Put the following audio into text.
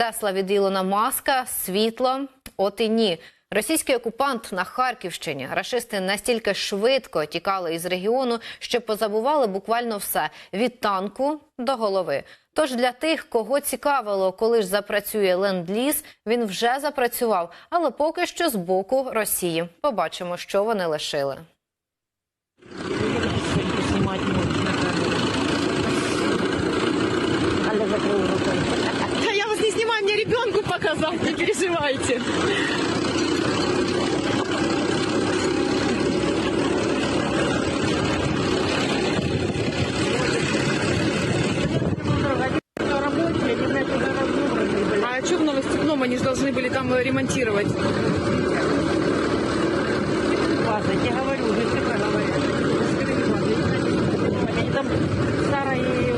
Тесла від Ілона Маска, світло. От і ні. Російський окупант на Харківщині. Рашисти настільки швидко тікали із регіону, що позабували буквально все від танку до голови. Тож для тих, кого цікавило, коли ж запрацює ленд-ліз, він вже запрацював, але поки що з боку Росії. Побачимо, що вони лишили. Ребенку показать, не переживайте. А что в новых стеклом? Они же должны были там э, ремонтировать. База, я говорю, уже всегда говорят. Они там старой,